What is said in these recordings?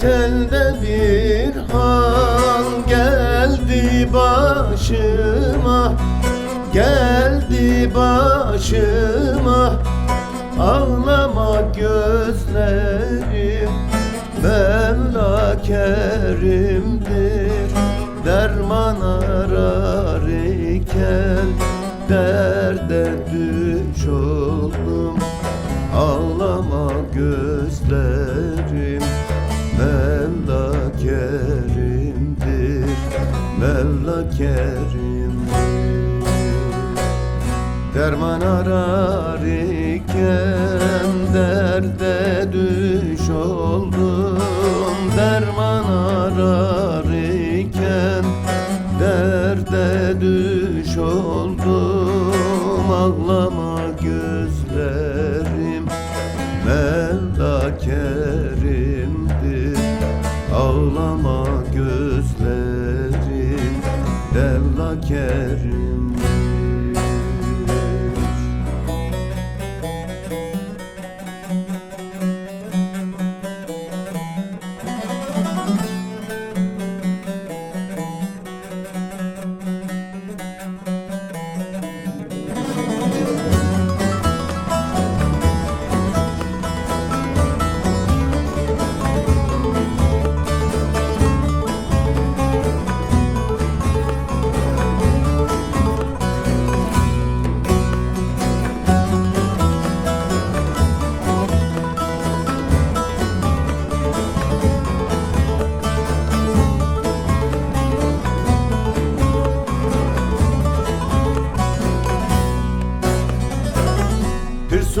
telde bir hal geldi başıma Geldi başıma. Ağlama gözlerim Mevla kerimdir Derman arar iken Derde düş oldum. Ağlama gözlerim Mevla kerimdir Derman arar iken derde düş oldum. Derman arar iken derde düş oldum. Ağlama gözlerim Mevla kerimdir. Ağlama gözlerim Mevla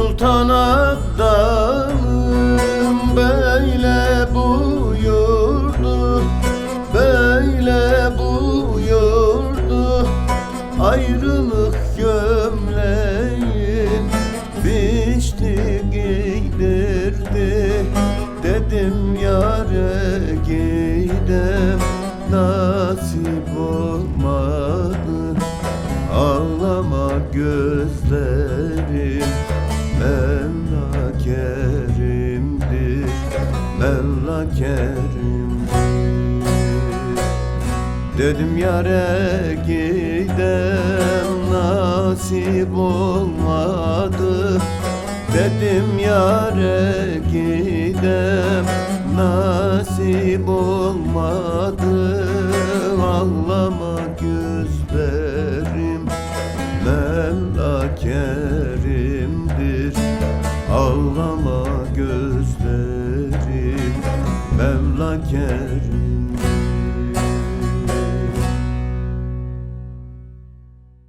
kerimdir Bir sultan adamım böyle buyurdu Böyle buyurdu. Ayrılık gömleğin Biçti giydirdi. Dedim yare gidem Nasip olmadı. Ağlama gözlerim Mevla kerimdir Dedim yare gidem nasip olmadı. Dedim yare gidem nasip olmadı. Ağlama gözlerim Mevla kerimdir. Ağlama gel.